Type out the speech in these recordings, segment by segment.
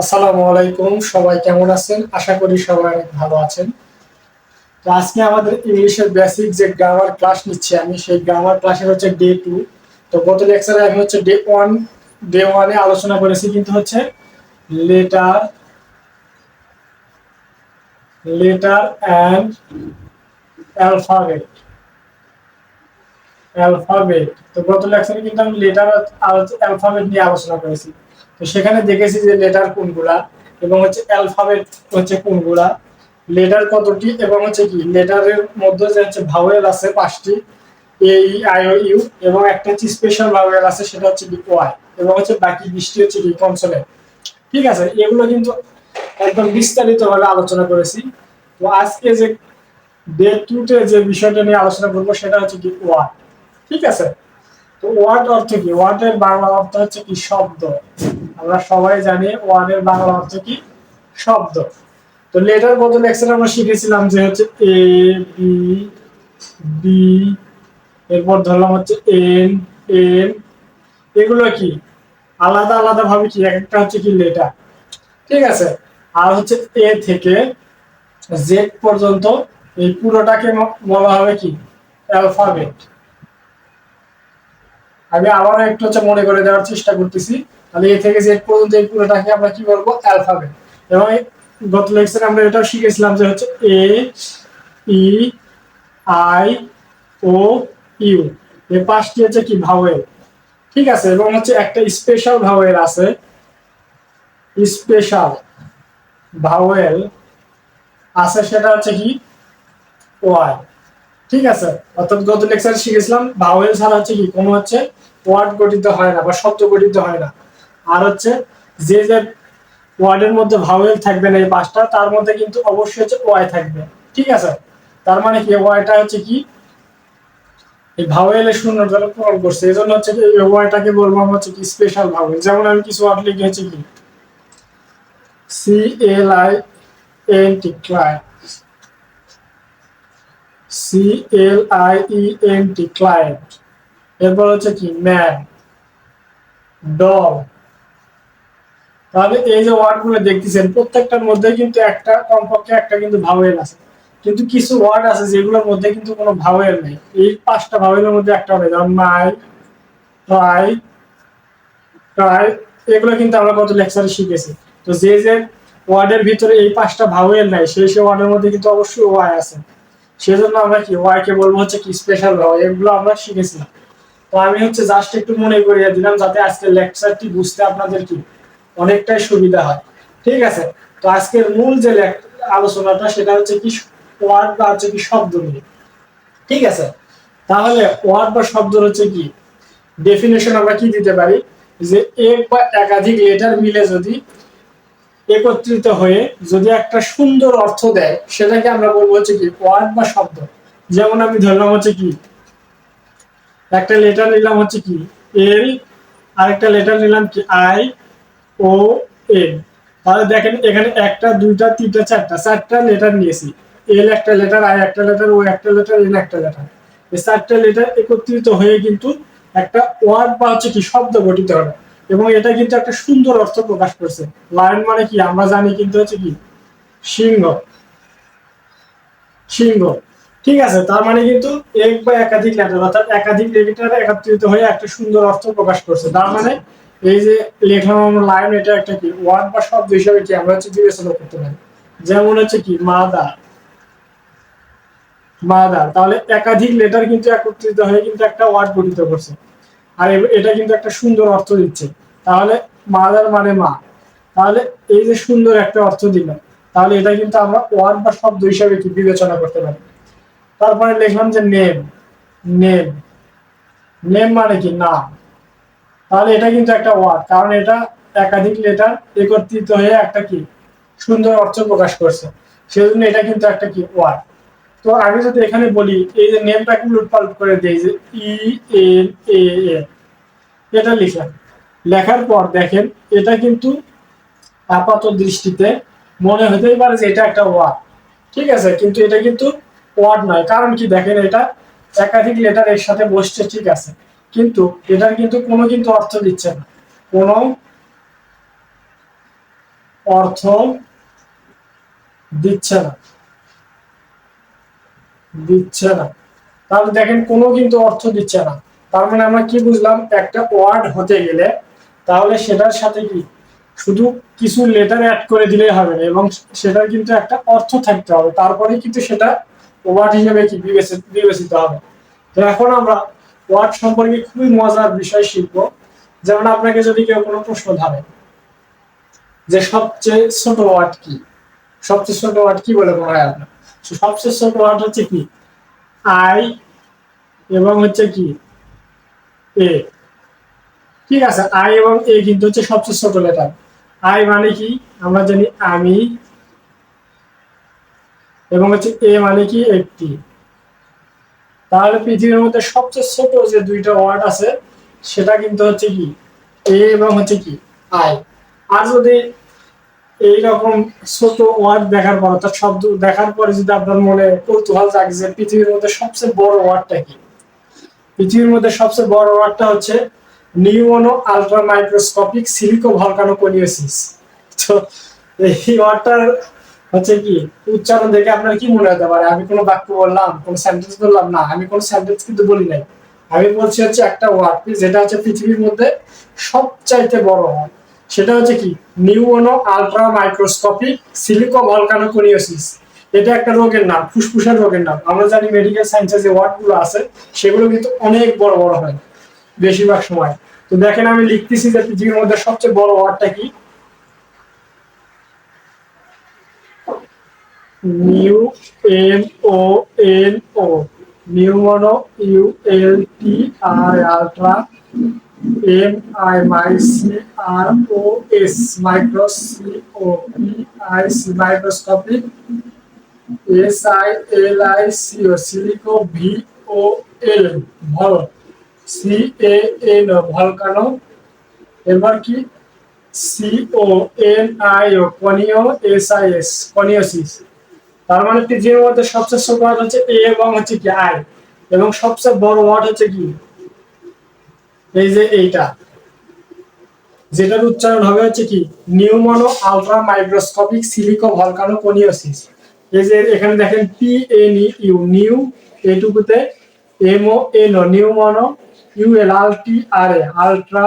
আসসালামু আলাইকুম, সবাই কেমন আছেন? আশা করি সবাই অনেক ভালো আছেন। তো আজকে আমাদের ইংলিশের বেসিক যে গ্রামার ক্লাস নিচ্ছি আমি, সেই গ্রামার ক্লাসের হচ্ছে ডে টু তো গত লেকচারে আমি হচ্ছে ডে ওয়ান ডে ওয়ানে আলোচনা করেছি, কিন্তু হচ্ছে letter letter and alphabet alphabet তো গত লেকচারে কিন্তু আমি লেটার অ্যালফাবেট নিয়ে আলোচনা করেছি। তো সেখানে দেখেছি যে লেটার কোনগুলা এবং হচ্ছে অ্যালফাবেট হচ্ছে কোনগুলা। লেটার কতটি এবং হচ্ছে কি? লেটারের মধ্যে যে হচ্ছে ভাওয়েল আছে পাঁচটি এ আই ও ইউ এবং একটা হচ্ছে স্পেশাল ভাওয়েল আছে, সেটা হচ্ছে ওয়াই এবং হচ্ছে বাকি বৃষ্টি হচ্ছে কি কনসোনেন্ট ঠিক আছে, এগুলো কিন্তু একদম বিস্তারিতভাবে আলোচনা করেছি। তো আজকে যে ডে টুতে যে বিষয়টা নিয়ে আলোচনা করব, সেটা হচ্ছে কি ওয়ার্ড ঠিক আছে? তো ওয়ার্ড অর্থ কি? ওয়ার্ডের বাংলা অর্থ হচ্ছে কি শব্দ। আমরা সবাই জানি ওয়ার্ডের বাংলা অর্থ কি? শব্দ। তো লেটার গত লেকচারে আমরা শিখেছিলাম যে হচ্ছে এ বি বি এরপর ধরলাম হচ্ছে এন এন এগুলো কি? আলাদা আলাদা ভাবে কি? এক একটা হচ্ছে কি লেটার ঠিক আছে? আর হচ্ছে এ থেকে জেড পর্যন্ত এই পুরোটাকে বলা হবে কি? অ্যালফাবেট আমি আবারও একটু হচ্ছে মনে করে দেওয়ার চেষ্টা করতেছি। তাহলে এ থেকে জেড পর্যন্ত এই পুরোটাকে আমরা কি বলব? অ্যালফাবেট। এবং গত লেকচারে আমরা এটাও শিখেছিলাম যে হচ্ছে এ ই আই ও ইউ এই পাঁচটি হচ্ছে কি? ভাওয়েল। ঠিক আছে? এবং হচ্ছে একটা স্পেশাল ভাওয়েল আছে। স্পেশাল ভাওয়েল আছে সেটা হচ্ছে কি? ওয়াই ঠিক আছে? অর্থাৎ গত লেকচারে শিখেছিলাম, ভাওয়েল ছাড়া হচ্ছে কি? কোনো হচ্ছে ওয়ার্ড গঠিত হয় না বা শব্দ গঠিত হয় না। আর হচ্ছে যে যে ওয়ার্ডের মধ্যে ভাওয়েল থাকবে না এই পাঁচটা, তার মধ্যে কিন্তু অবশ্যই হচ্ছে ওয়াই থাকবে। ঠিক আছে? তার মানে কি? ওয়াইটা হচ্ছে কি? এই ভাওয়েলের শূন্যতা পূরণ করছে। এই জন্য হচ্ছে ওয়াইটাকে বলব আমরা হচ্ছে কি স্পেশাল ভাওয়েল যেমন আমি কিছু ওয়ার্ড লিখে হচ্ছে কি? C L I N T client C L I E N T client এরপর হচ্ছে কি? ম্যান ডল তাহলে এই যে ওয়ার্ডগুলো দেখতেছেন, প্রত্যেকটার মধ্যে কিন্তু একটা কমপক্ষে একটা কিন্তু ভাওয়েল আছে। কিন্তু কিছু ওয়ার্ড আছে যেগুলোর মধ্যে কিন্তু কোনো ভাওয়েল নেই। এই পাঁচটা ভাওয়েলের মধ্যে একটা হবে, যেমন মাই ট্রাই ট্রাই এগুলো কিন্তু আমরা গত লেকচারে শিখেছি। তো যে যে ওয়ার্ডের ভিতরে এই পাঁচটা ভাওয়েল নাই, সেই সেই ওয়ার্ডের মধ্যে কিন্তু অবশ্যই ওয়াই আছে। সেজন্য আমরা কি ওয়াই কে বলব হচ্ছে কি স্পেশাল ভাওয়েল এগুলো আমরা শিখেছিলাম তো আমি হচ্ছে জাস্ট একটু মনে করিয়ে দিলাম, যাতে আজকের লেকচারটি বুঝতে আপনাদের কি অনেকটাই সুবিধা হয়। ঠিক আছে? তো আজকের মূল যে আলোচনাটা সেটা হচ্ছে কি ওয়ার্ড বা হচ্ছে কি শব্দ নিয়ে। ঠিক আছে? তাহলে ওয়ার্ড বা শব্দ হচ্ছে কি? ডেফিনেশন আমরা কি দিতে পারি? যে এক বা একাধিক লেটার মিলে যদি একত্রিত হয়ে যদি একটা সুন্দর অর্থ দেয়, সেটাকে আমরা বলব হচ্ছে কি ওয়ার্ড বা শব্দ। যেমন আমি ধরলাম হচ্ছে কি, একটা লেটার নিলাম হচ্ছে কি এল আরেকটা লেটার নিলাম কি আই ও এন তাহলে দেখেন এখানে একটা, দুইটা, তিনটা, চারটা। চারটা লেটার নিয়েছি। এল একটা লেটার আই একটা লেটার ও একটা লেটার এন একটা লেটার এই চারটা লেটার একত্রিত হয়ে কিন্তু একটা ওয়ার্ড বা হচ্ছে কি শব্দ গঠিত হবে। এবং এটা কিন্তু একটা সুন্দর অর্থ প্রকাশ করছে। লায়ন মানে কি? আমরা জানি কিন্তু হচ্ছে কি, সিংহ। সিংহ। ঠিক আছে? তার মানে কিন্তু এক বা একাধিক লেটার অর্থাৎ একাধিক লেটার একত্রিত হয়ে একটা সুন্দর অর্থ প্রকাশ করছে। তার মানে এই যে লেখানো লাইন এটা একটা কি? ওয়ার্ড বা শব্দ হিসাবে কি আমরা হচ্ছে বিবেচনা করতে পারি? যেমন হচ্ছে কি মাদার মাদার তাহলে একাধিক লেটার কিন্তু একত্রিত হয়ে কিন্তু একটা ওয়ার্ড গঠিত করছে। আর এটা কিন্তু একটা সুন্দর অর্থ দিচ্ছে। তাহলে মাদার মানে মা। তাহলে এই যে সুন্দর একটা অর্থ দিল, তাহলে এটা কিন্তু আমরা ওয়ার্ড বা শব্দ হিসাবে কি বিবেচনা করতে পারি। তারপরে লিখলাম যে নেম নেম নেম মানে কি? নাম। তাহলে এটা কিন্তু একটা ওয়ার্ড কারণ এটা একাধিক লেটার একত্রিত হয়ে একটা কি? সুন্দর অর্থ প্রকাশ করছে। সেজন্য এটা কিন্তু একটা কি? ওয়ার্ড তো আমি যদি এখানে বলি, এই যে নেমটাকে উলটপালট করে দিই, যে ই এন এ এটা লিখলাম লেখার পর দেখেন, এটা কিন্তু আপাত দৃষ্টিতে মনে হতেই পারে যে এটা একটা ওয়ার্ড ঠিক আছে? কিন্তু এটা কিন্তু ওয়ার্ড নয়। কারণ কি? দেখেন এটা একাধিক লেটার এর সাথে বসছে, ঠিক আছে? কিন্তু এটার কিন্তু কোনো কিন্তু অর্থ দিচ্ছে না। কোনো অর্থ দিচ্ছে না। দিচ্ছে না। তাহলে দেখেন কোনো কিন্তু অর্থ দিচ্ছে না। তার মানে আমরা কি বুঝলাম? একটা ওয়ার্ড হতে গেলে তাহলে সেটার সাথে কি? শুধু কিছু লেটার অ্যাড করে দিলেই হবে না এবং সেটার কিন্তু একটা অর্থ থাকতে হবে। তারপরে কিন্তু সেটা ওয়ার্ড হিসেবে কি বিবেচিত বিবেচিত হবে। তো এখন আমরা ওয়ার্ড সম্পর্কে খুবই মজার বিষয় শিখব। যেমন আপনাকে যদি কেউ কোনো প্রশ্ন ধরে যে সবচেয়ে ছোট ওয়ার্ড কি? সবচেয়ে ছোট ওয়ার্ড কি বলে মনে হয় আপনার? সবচেয়ে ছোট ওয়ার্ড হচ্ছে কি? আই এবং হচ্ছে কি? এ ঠিক আছে আই এবং এ কিন্তু হচ্ছে সবচেয়ে ছোট লেটার আই মানে কি? আমরা জানি আমি এবং হচ্ছে এ মানে কি? একটি। তাহলে পৃথিবীর মধ্যে সবচেয়ে ছোট যে দুইটা ওয়ার্ড আছে, সেটা কিন্তু হচ্ছে কি? এ এবং হচ্ছে কি? আই আর যদি এইরকম ছোট ওয়ার্ড দেখার পর, অর্থাৎ শব্দ দেখার পরে যদি আপনার মনে কৌতূহল জাগে যে পৃথিবীর মধ্যে সবচেয়ে বড় ওয়ার্ডটা কি? পৃথিবীর মধ্যে সবচেয়ে বড় ওয়ার্ডটা হচ্ছে নিউমোনো আলট্রা মাইক্রোস্কোপিক সিলিকো ভলকানো কোলিওসিস। তো এই ওয়ার্ডটার হচ্ছে কি, উচ্চারণ দেখে আপনার কি মনে হতে পারে? আমি কোনো বাক্য বললাম, কোনো সেন্টেন্স বললাম না, আমি কোনো সেন্টেন্স কিন্তু বলি নাই। আমি বলছি হচ্ছে একটা ওয়ার্ড যেটা হচ্ছে পৃথিবীর মধ্যে সবচাইতে বড় ওয়ার্ড সেটা হচ্ছে কি নিউনো আলট্রা মাইক্রোস্কোপিক সিলিকো ভলকানো কোলিওসিস এটা একটা রোগের নাম, ফুসফুসের রোগের নাম। আমরা জানি মেডিকেল সায়েন্সে যে ওয়ার্ডগুলো আছে, সেগুলো কিন্তু অনেক বড় বড় হয়, বেশিরভাগ সময়। তো দেখেন আমি লিখতেছি যে পৃথিবীর মধ্যে সবচেয়ে বড় ওয়ার্ডটা কি? Pneu M O N O pneumono U L T R ultra, M I mi C R O S, micros C O P I C microscopic S I L I C O, silico V O L vol, C A N, volcano এবার কি C O N I O, conio, S I S, coniosis. তার মানে পৃথিবীর মধ্যে সবচেয়ে ছোট word হচ্ছে এ এবং হচ্ছে কি আই। এবং সবচেয়ে বড় ওয়ার্ড হচ্ছে কি? এই যে এইটা। যেটার উচ্চারণ হবে হচ্ছে কি? নিউমোনো আলট্রা মাইক্রোস্কোপিক সিলিকো ভলকানো কোনিওসিস এই যে এখানে দেখেন P N U, pneu এইটুকুতে M O N O, pneumono, U L ul T R A ultra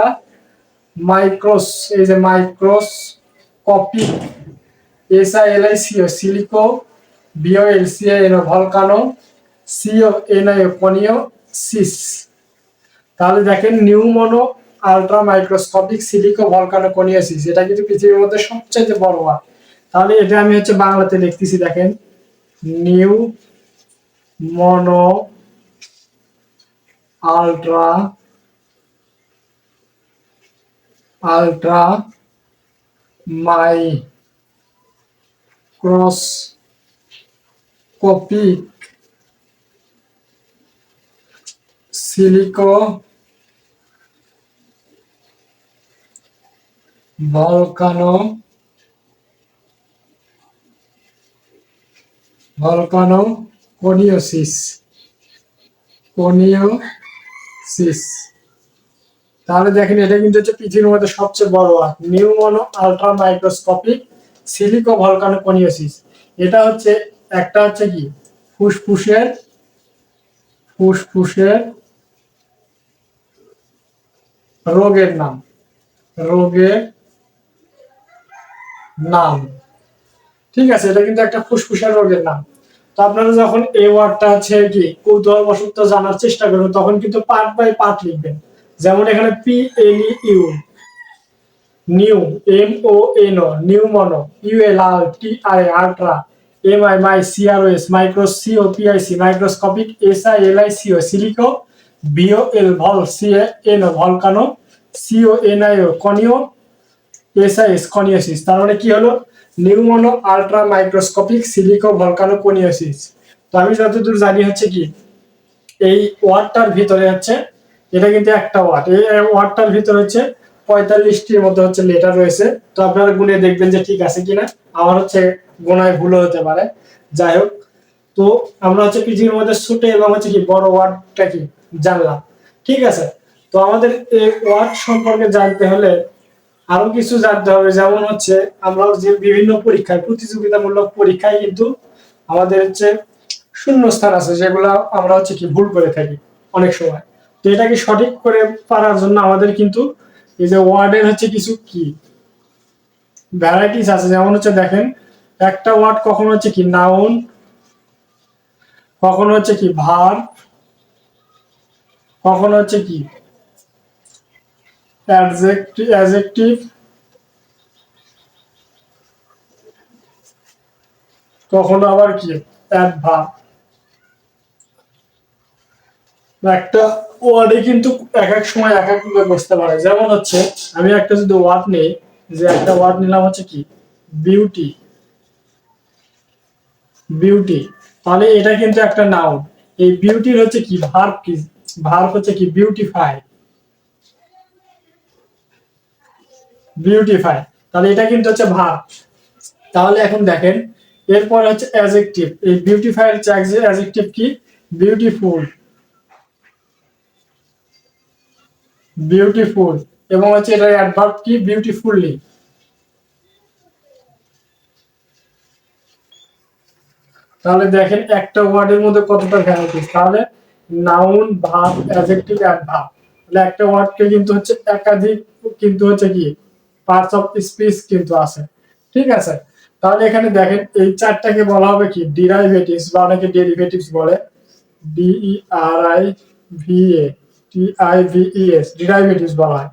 micros এই যে microscopic, S I L I C O, silico V O L C N O volcano C O N I O conio sis তাহলে দেখেন নিউমোনো ultra microscopic silico volcano কোনিয়াসিস এটা কিন্তু পৃথিবীর মধ্যে সবচেয়ে বড় ওয়ার্ড তাহলে এটা আমি হচ্ছে বাংলাতে লিখতেছি, দেখেন। Pneu mono ultra ultra microscopic silico volcano volcano coniosis. Coniosis. তাহলে দেখেন, এটা কিন্তু হচ্ছে পৃথিবীর মধ্যে সবচেয়ে বড় word pneumono ultra microscopic silico volcano coniosis. এটা হচ্ছে একটা হচ্ছে কি? ফুসফুসের ফুসফুসের রোগের নাম। রোগের নাম। ঠিক আছে, এটা কিন্তু একটা ফুসফুসের রোগের নাম। তো আপনারা যখন এই ওয়ার্ডটা হচ্ছে কি, কৌতূহলবশত জানার চেষ্টা করবেন, তখন কিন্তু পার্ট বাই পার্ট লিখবেন। যেমন এখানে P L U pneu M O N O pneu mono U L R T I ultra M I mi C R O S micro C O P I C microscopic S I L I C O silico L vol O volcano C O N I O conio S I S coniosis তার মানে কি হলো? নিউমোনো ultra microscopic silico volcano কোনিওসিস তো আমি যতদূর জানি হচ্ছে কি, এই ওয়ার্ডটার ভিতরে হচ্ছে, এটা কিন্তু একটা ওয়ার্ড এই ওয়ার্ডটার ভিতরে হচ্ছে পঁয়তাল্লিশটির মতো হচ্ছে লেটার রয়েছে। তো আপনারা গুনে দেখবেন যে ঠিক আছে কিনা। আমার হচ্ছে গোনায় ভুলও হতে পারে। যাই হোক, তো আমরা হচ্ছে পৃথিবীর মধ্যে ছোট এবং হচ্ছে কি বড় ওয়ার্ডটা কি জানলাম। ঠিক আছে? তো আমাদের এই ওয়ার্ড সম্পর্কে জানতে হলে আরও কিছু জানতে হবে। যেমন হচ্ছে আমরা যে বিভিন্ন পরীক্ষায়, প্রতিযোগিতামূলক পরীক্ষায় কিন্তু আমাদের হচ্ছে শূন্য স্থান আছে, যেগুলো আমরা হচ্ছে কি ভুল করে থাকি অনেক সময়। তো এটাকে সঠিক করে পারার জন্য আমাদের কিন্তু এই যে ওয়ার্ডের হচ্ছে কিছু কি? ভ্যারাইটিস আছে, যেমন হচ্ছে দেখেন, একটা ওয়ার্ড কখনো হচ্ছে কি? নাউন কখনো হচ্ছে কি? ভার কখনো হচ্ছে কি? অ্যাডজেক্টিভ কখনো আবার কি? অ্যাডভার্ব একটা ওয়ার্ডে কিন্তু এক এক সময় এক একভাবে বসতে পারে। যেমন হচ্ছে, আমি একটা যদি ওয়ার্ড নেই, যে একটা ওয়ার্ড নিলাম হচ্ছে কি? বিউটি। বিউটি। তাহলে এটা কিন্তু একটা নাউন এই বিউটির হচ্ছে কি? ভার্ব কি? ভার্ব হচ্ছে কি? বিউটিফাই বিউটিফাই তাহলে এটা কিন্তু হচ্ছে ভার্ব তাহলে এখন দেখেন, এরপর হচ্ছে অ্যাজেক্টিভ এই বিউটিফাই হচ্ছে অ্যাজেক্টিভ কি? বিউটিফুল বিউটিফুল এবং হচ্ছে এটার অ্যাডভার্ব কি? বিউটিফুলি তাহলে দেখেন একটা ওয়ার্ডের মধ্যে কতটা ভ্যারাইটিস তাহলে নাউন ভার্ব অ্যাডজেক্টিভ অ্যাডভার্ব তাহলে একটা ওয়ার্ডকে কিন্তু হচ্ছে একাধিক, কিন্তু হচ্ছে কি? পার্টস অফ স্পিচ কিন্তু আছে। ঠিক আছে? তাহলে এখানে দেখেন এই চারটাকে বলা হবে কি? ডিরাইভেটিভস বা অনেকে ডেরিভেটিভস বলে। D E R I V A derivatives বলা হয়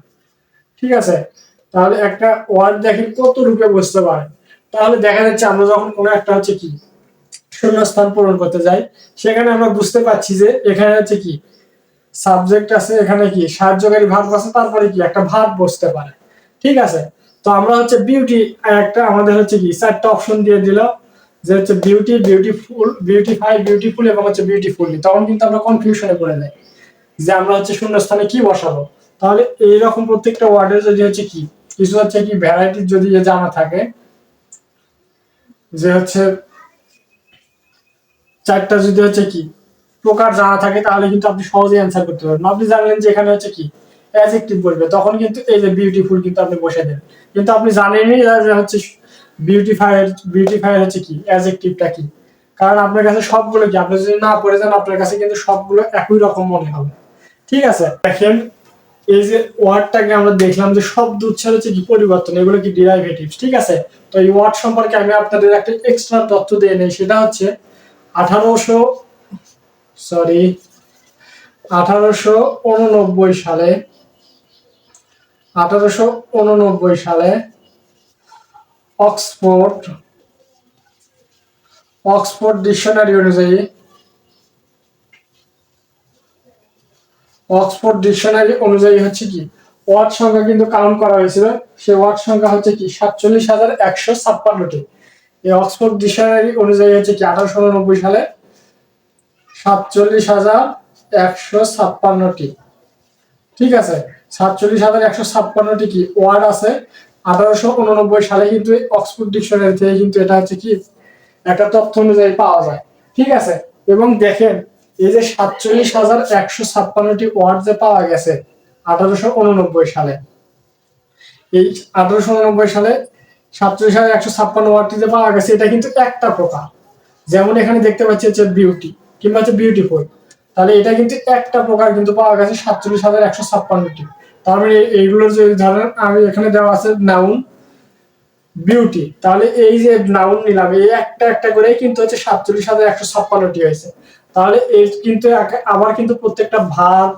ঠিক আছে? তাহলে একটা ওয়ার্ড দেখেন কত রূপে তাহলে দেখা যাচ্ছে আমরা যখন কোনো একটা হচ্ছে কি, শূন্যস্থান পূরণ করতে যাই, সেখানে আমরা বুঝতে যে এখানে হচ্ছে কি সাবজেক্ট আছে, এখানে কি, সাহায্যকারী ভাব আছে, তারপরে কি, একটা ভাব বসতে পারে। ঠিক আছে? তো আমরা হচ্ছে বিউটি একটা আমাদের হচ্ছে কি, চারটা অপশন দিয়ে দিল, যে হচ্ছে বিউটি বিউটিফুল বিউটিফাই বিউটিফুল এবং হচ্ছে বিউটিফুলি তখন কিন্তু আমরা কনফিউশনে পড়ে যাই। যে আমরা হচ্ছে শূন্যস্থানে কি বসাবো? তাহলে এইরকম প্রত্যেকটা ওয়ার্ডের যদি হচ্ছে কি, কিছু হচ্ছে কি ভ্যারাইটি যদি জানা থাকে, যে হচ্ছে চারটা যদি হচ্ছে কি প্রকার জানা থাকে, তাহলে কিন্তু আপনি সহজেই অ্যান্সার করতে পারবেন। আপনি জানলেন যে এখানে হচ্ছে কি অ্যাজেক্টিভ বলবে, তখন কিন্তু এই যে বিউটিফুল কিন্তু আপনি বসে দেন। কিন্তু আপনি জানেনই যে হচ্ছে বিউটিফায়ার বিউটিফায়ার হচ্ছে কি অ্যাজেক্টিভটা কি। কারণ আপনার কাছে সবগুলো কি? আপনি যদি না পড়ে যান, আপনার কাছে কিন্তু সবগুলো একই রকম মনে হবে। ঠিক আছে। দেখেন, এই যে ওয়ার্ডটাকে আমরা দেখলাম যে শব্দ উচ্চার হচ্ছে কি পরিবর্তন, এগুলো কি ডিরাইভেটিভস ঠিক আছে? তো এই ওয়ার্ড সম্পর্কে আমি আপনাদের একটা এক্সট্রা তথ্য দিয়ে নেই, সেটা হচ্ছে আঠারোশো সরি আঠারোশো উননব্বই সালে, আঠারোশো উননব্বই সালে অক্সফোর্ড অক্সফোর্ড ডিকশনারি অনুযায়ী অক্সফোর্ড ডিকশনারি অনুযায়ী হচ্ছে কি? ওয়ার্ড সংখ্যা কিন্তু কাউন্ট করা হয়েছিল। সেই ওয়ার্ড সংখ্যা হচ্ছে কি? সাতচল্লিশ হাজার একশো ছাপ্পান্নটি। এই অক্সফোর্ড ডিকশনারি অনুযায়ী হচ্ছে কি? আঠারোশো উননব্বই সালে সাতচল্লিশ হাজার একশো ছাপ্পান্নটি। ঠিক আছে? সাতচল্লিশ হাজার একশো ছাপ্পান্নটি কি ওয়ার্ড আছে? আঠারোশো উননব্বই সালে কিন্তু অক্সফোর্ড ডিকশনারি থেকে কিন্তু এটা হচ্ছে কি? একটা তথ্য অনুযায়ী পাওয়া যায়। ঠিক আছে? এবং দেখেন এই যে সাতচল্লিশ হাজার একশো ছাপ্পান্নটি ওয়ার্ড যে পাওয়া গেছে আঠারোশো উননব্বই সালে। এই আঠারোশো উননব্বই সালে সাতচল্লিশ হাজার একশো ছাপ্পান্ন ওয়ার্ডটি যে পাওয়া গেছে, এটা কিন্তু একটা প্রকার। যেমন এখানে দেখতে পাচ্ছি হচ্ছে বিউটি কিংবা হচ্ছে বিউটিফুল তাহলে এটা কিন্তু একটা প্রকার কিন্তু পাওয়া গেছে সাতচল্লিশ হাজার একশো ছাপ্পান্নটি। তার মানে এইগুলোর যে ধরেন আমি এখানে দেওয়া আছে নাউন বিউটি তাহলে এই যে নাউন নিলাম, এই একটা একটা করেই কিন্তু হচ্ছে সাতচল্লিশ হাজার একশো ছাপ্পান্নটি হয়েছে। তাহলে এই কিন্তু আবার কিন্তু প্রত্যেকটা ভাব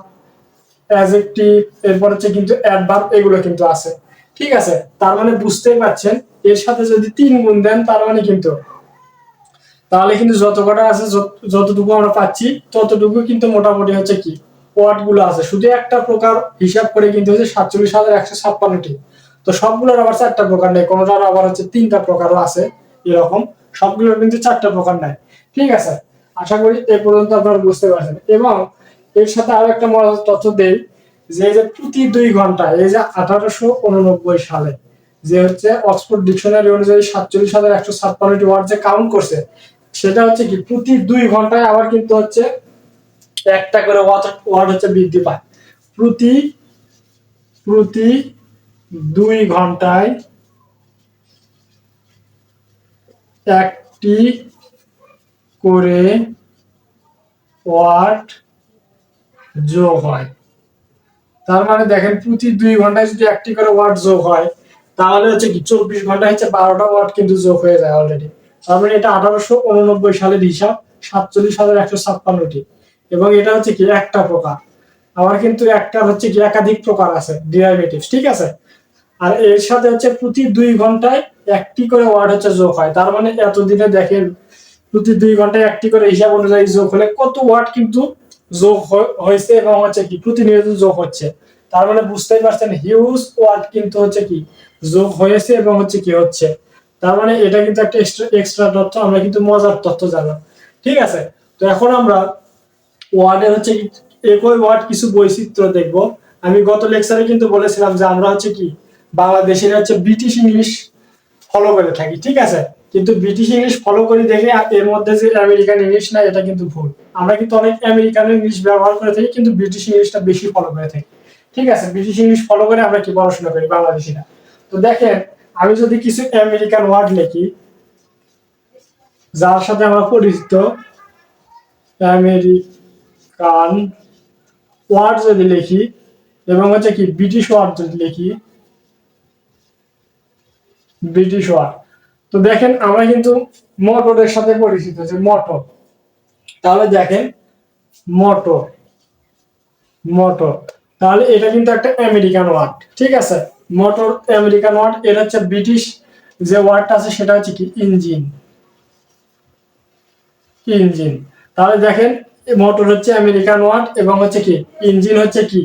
অ্যাজেক্টিভ এরপর হচ্ছে কিন্তু অ্যাডভার্ব এগুলো কিন্তু আছে। ঠিক আছে? তার মানে বুঝতেই পারছেন, এর সাথে যদি তিন গুণ দেন তার মানে কিন্তু তাহলে কিন্তু যত কটা আছে যতটুকু আমরা পাচ্ছি, ততটুকু কিন্তু মোটামুটি হচ্ছে কি? ওয়ার্ডগুলো আছে। শুধু একটা প্রকার হিসাব করে কিন্তু হচ্ছে সাতচল্লিশ হাজার একশো ছাপ্পান্নটি। তো সবগুলোর আবার চারটা প্রকার নেই, কোনোটার আবার হচ্ছে তিনটা প্রকারও আছে এরকম। সবগুলোর কিন্তু চারটা প্রকার নেই। ঠিক আছে? আশা করি এ পর্যন্ত আপনারা বুঝতে পারছেন। এবং এর সাথে আরও একটা মজার তথ্য দেই, যে যে প্রতি দুই ঘণ্টা এই যে আঠারোশো উননব্বই সালে, যে হচ্ছে অক্সফোর্ড ডিকশনারি অনুযায়ী সাতচল্লিশ হাজার একশো ছাপ্পান্নটি ওয়ার্ড যে কাউন্ট করছে, সেটা হচ্ছে কি, প্রতি দুই ঘন্টায় আবার কিন্তু হচ্ছে একটা করে ওয়ার্ড হচ্ছে বৃদ্ধি পায়। প্রতি প্রতি দুই ঘন্টায় একটি করে ওয়াট যোগ হয়। তার মানে দেখেন প্রতি দুই ঘন্টায় যদি একটি করে ওয়াট যোগ হয়, তাহলে হচ্ছে কি চব্বিশ ঘণ্টা হচ্ছে বারোটা ওয়াট কিন্তু যোগ হয়ে যায় অলরেডি তার মানে এটা আঠারোশো উননব্বই সালের হিসাব, সাতচল্লিশ হাজার একশো ছাপ্পান্নটি। এবং এটা হচ্ছে কি একটা প্রকার। আবার কিন্তু একটা হচ্ছে কি একাধিক প্রকার আছে ডিরাইভেটিভস ঠিক আছে? আর এর সাথে হচ্ছে প্রতি দুই ঘন্টায় একটি করে ওয়ার্ড হচ্ছে যোগ হয়। তার মানে এতদিনে দেখেন প্রতি দুই ঘন্টায় একটি করে হিসাব অনুযায়ী যোগ হলে কত ওয়ার্ড কিন্তু যোগ হয়েছে এবং হচ্ছে কি, প্রতিনিয়ত যোগ হচ্ছে। তার মানে বুঝতেই পারছেন হিউজ ওয়ার্ড কিন্তু হচ্ছে কি, যোগ হয়েছে এবং হচ্ছে কি হচ্ছে। তার মানে এটা কিন্তু একটা এক্সট্রা তথ্য, আমরা কিন্তু মজার তথ্য জানলাম। ঠিক আছে? তো এখন আমরা ওয়ার্ডের হচ্ছে একই ওয়ার্ড কিছু বৈচিত্র্য দেখব। আমি গত লেকচারে কিন্তু বলেছিলাম যে আমরা হচ্ছে কি, বাংলাদেশের হচ্ছে ব্রিটিশ ইংলিশ ফলো করে থাকি। ঠিক আছে? কিন্তু ব্রিটিশ ইংলিশ ফলো করি দেখে এর মধ্যে যে আমেরিকান ইংলিশ না এটা কিন্তু ভুল। আমরা কিন্তু অনেক আমেরিকান ইংলিশ ব্যবহার করে থাকি, কিন্তু ব্রিটিশ ইংলিশটা বেশি ফলো করে থাকি। ঠিক আছে? ব্রিটিশ ইংলিশ ফলো করে আমরা কি পড়াশোনা করি? বাংলাদেশিরা। তো দেখেন, আমি যদি কিছু আমেরিকান ওয়ার্ড লিখি, যার সাথে আমরা পরিচিত আমেরিকান ওয়ার্ড যদি লিখি, এবং হচ্ছে কি ব্রিটিশ ওয়ার্ড যদি লিখি ব্রিটিশ ওয়ার্ড তো দেখেন আমরা কিন্তু মোটরের সাথে পরিচিত যে মোটর। তাহলে দেখেন মোটর, মটর। তাহলে এটা কিন্তু একটা আমেরিকান ওয়ার্ড, ঠিক আছে? মোটর আমেরিকান ওয়ার্ড, এটা হচ্ছে ব্রিটিশ যে ওয়ার্ডটা আছে সেটা হচ্ছে কি? ইঞ্জিন। ইঞ্জিন। তাহলে দেখেন, মোটর হচ্ছে আমেরিকান ওয়ার্ড এবং হচ্ছে কি? ইঞ্জিন হচ্ছে কি?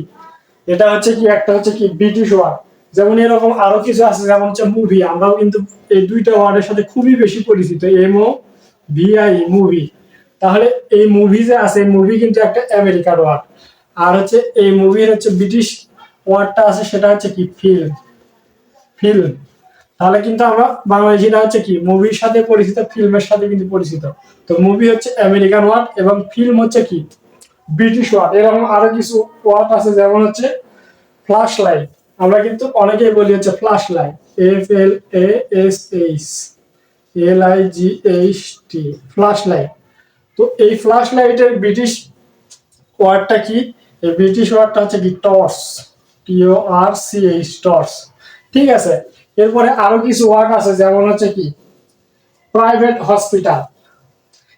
এটা হচ্ছে কি? একটা হচ্ছে কি? British word. যেমন এরকম আরও কিছু আছে, যেমন হচ্ছে মুভি আমরাও কিন্তু এই দুইটা ওয়ার্ডের সাথে খুবই বেশি পরিচিত এমও ভিআই মুভি তাহলে এই মুভি যে আছে মুভি কিন্তু একটা আমেরিকান ওয়ার্ড আর হচ্ছে এই মুভির হচ্ছে ব্রিটিশ ওয়ার্ডটা আছে, সেটা হচ্ছে কি? ফিল্ম ফিল্ম তাহলে কিন্তু আমরা বাংলাদেশিরা হচ্ছে কি? মুভির সাথে পরিচিত ফিল্মের সাথে কিন্তু পরিচিত। তো মুভি হচ্ছে আমেরিকান ওয়ার্ড এবং ফিল্ম হচ্ছে কি? ব্রিটিশ ওয়ার্ড এরকম আরও কিছু ওয়ার্ড আছে, যেমন হচ্ছে ফ্ল্যাশ লাইট আমরা কিন্তু অনেকেই বলি হচ্ছে flash light F L A S H L I G H T flash light তো এই ফ্ল্যাশ লাইটের ব্রিটিশ ওয়ার্ডটা কি? এই ব্রিটিশ ওয়ার্ডটা হচ্ছে কি টর্চ টিও আর সি এইচ টর্চ ঠিক আছে? এরপরে আরও কিছু ওয়ার্ড আছে, যেমন হচ্ছে কি প্রাইভেট হসপিটাল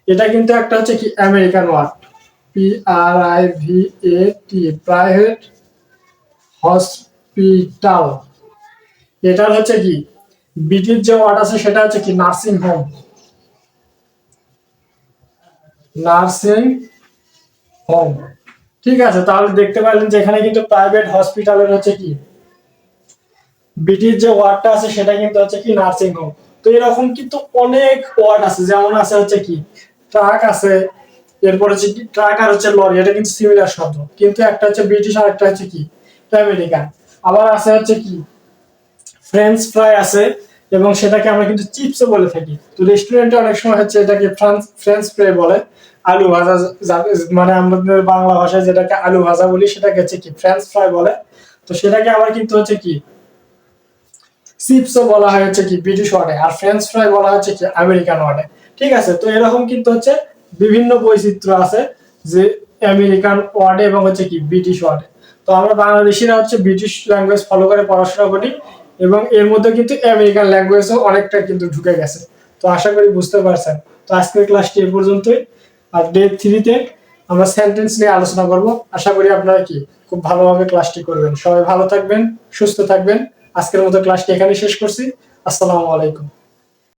এটা কিন্তু একটা হচ্ছে কি American word P R I V A T private hospital এটার হচ্ছে কি? ব্রিটিশ যে ওয়ার্ড আছে সেটা হচ্ছে কি? Nursing home. Nursing home. ঠিক আছে, তাহলে দেখতে পারলেন যে এখানে কিন্তু প্রাইভেট হসপিটালের হচ্ছে কি? ব্রিটিশ যে ওয়ার্ডটা আছে সেটা কিন্তু হচ্ছে কি? Nursing home. তো এরকম কিন্তু অনেক ওয়ার্ড আছে। যেমন আছে হচ্ছে কি? ট্রাক আছে, এরপর হচ্ছে কি? ট্রাক আর হচ্ছে লরি। এটা কিন্তু সিমিলার শব্দ। কিন্তু একটা হচ্ছে ব্রিটিশ আর একটা হচ্ছে কি? আমেরিকান। আবার আছে হচ্ছে কি? ফ্রেঞ্চ ফ্রাই আছে এবং সেটাকে আমরা কিন্তু চিপসও বলে থাকি। তো রেস্টুরেন্টে অনেক সময় হচ্ছে এটাকে ফ্রান্স ফ্রেঞ্চ ফ্রাই বলে। আলু ভাজা মানে আমাদের বাংলা ভাষায় যেটাকে আলু ভাজা বলি, সেটাকে হচ্ছে কি ফ্রেঞ্চ ফ্রাই বলে। তো সেটাকে আবার কিন্তু হচ্ছে কি চিপসও বলা হয় হচ্ছে কি ব্রিটিশ ওয়ার্ডে আর ফ্রেঞ্চ ফ্রাই বলা হচ্ছে কি আমেরিকান ওয়ার্ডে ঠিক আছে? তো এরকম কিন্তু হচ্ছে বিভিন্ন বৈচিত্র্য আছে যে আমেরিকান ওয়ার্ডে এবং হচ্ছে কি ব্রিটিশ ওয়ার্ডে তো আমরা বাংলাদেশিরা হচ্ছে ব্রিটিশ ল্যাঙ্গুয়েজ ফলো করে পড়াশোনা করি এবং এর মধ্যে কিন্তু আমেরিকান ল্যাঙ্গুয়েজও অনেকটা কিন্তু ঢুকে গেছে। তো আশা করি বুঝতে পারছেন। তো আজকের ক্লাসটি এ পর্যন্তই। আর ডে থ্রিতে আমরা সেন্টেন্স নিয়ে আলোচনা করব। আশা করি আপনারা কি খুব ভালোভাবে ক্লাসটি করবেন। সবাই ভালো থাকবেন, সুস্থ থাকবেন। আজকের মতো ক্লাসটি এখানে শেষ করছি। আসসালামু আলাইকুম।